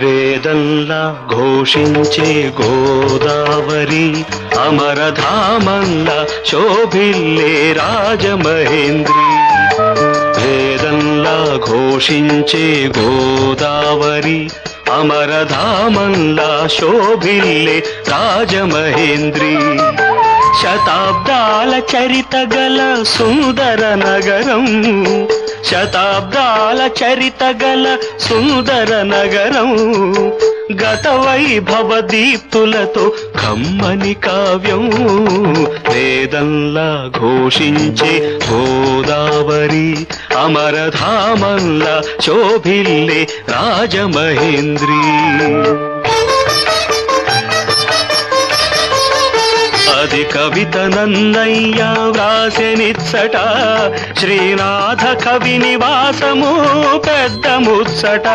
వేదంలా ఘోషించే గోదావరి అమరధామంలా శోభిల్లే రాజమహేంద్రి. వేదంలా ఘోషించే గోదావరి అమరధామంలా శోభిల్లే రాజమహేంద్రి. శతాబ్దాల చరిత గల సుందర నగరం శతాబ్దాల చరిత గల సుందర నగరం గత వైభవ దీప్తులతో కమ్మని కావ్యం వేదంలా ఘోషించే గోదావరి అమరధామంలా శోభిల్లే రాజమహేంద్రీ. అది కవిత నన్నయ్య వ్రాసెనిచ్చట శ్రీనాథ కవి నివాసము పెద్ద ముచ్చట